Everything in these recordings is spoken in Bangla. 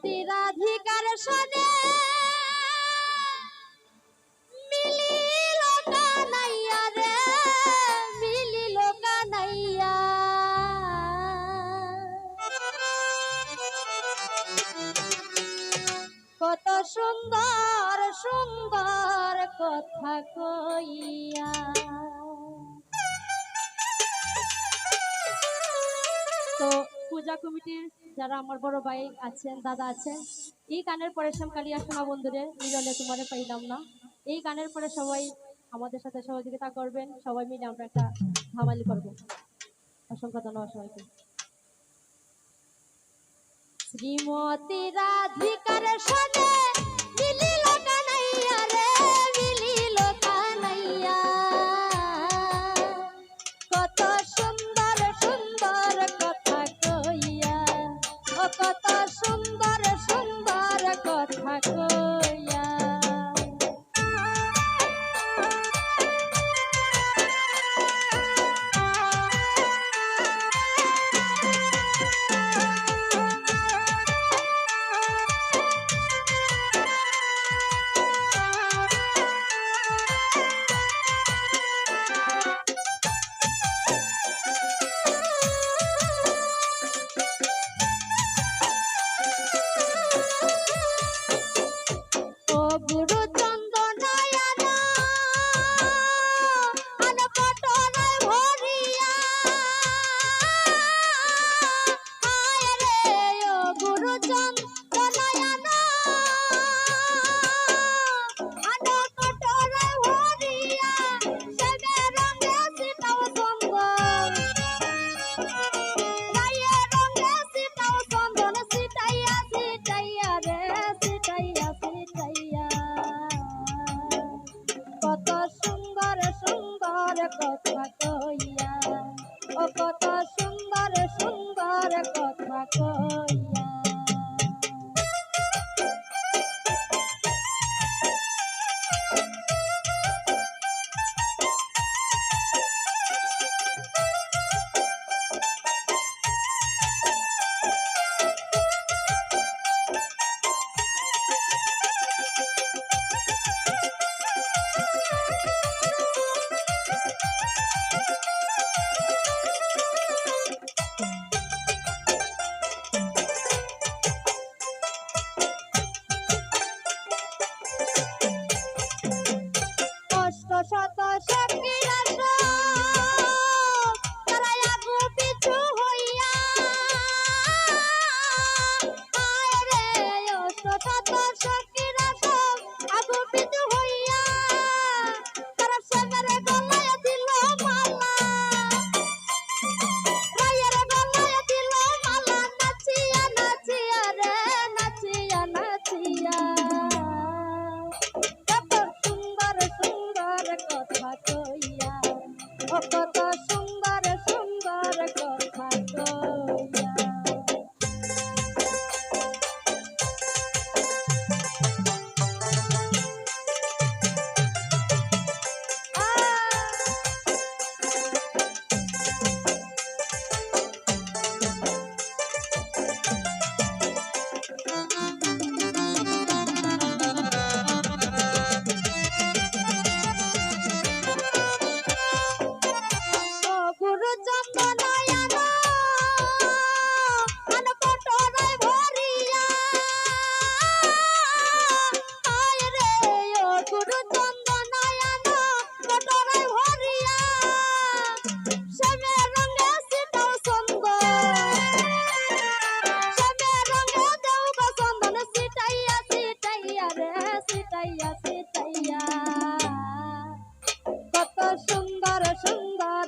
শ্রীমতী রাধিকার সনে মিলিল কানাইয়া রে মিলিল কানাইয়া। কত সুন্দর সুন্দর কথা কইয়া। তো পূজা কমিটির যারা আমার বড় ভাই আছেন, দাদা আছেন, এই গানের পরে শ্যামকালিয়া সোনা বন্ধুরে মিলনে তোমারে পাইলাম না। এই গানের পরে সবাই আমাদের সাথে সহযোগিতা করবেন, সবাই মিলে আমরা একটা ধামালি করব। অসংখ্য ধন্যবাদ সবাইকে। শ্রীমতী রাধিকার সনে কত সুন্দর সুন্দর কথা কইয়া। শত সখীর Bye.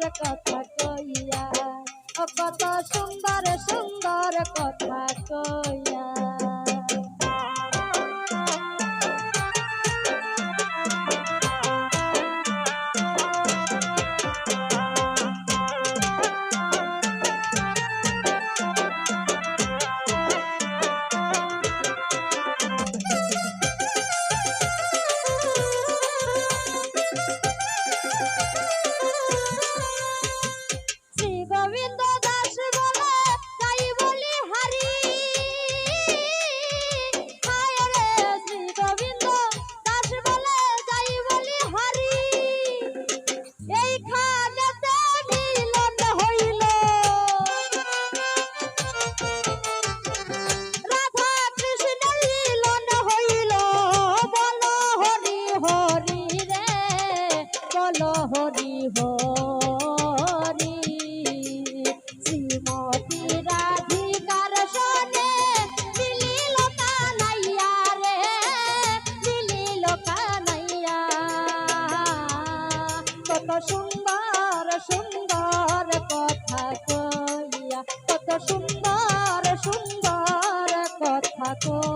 কথা কইয়া কথা কত কইয়া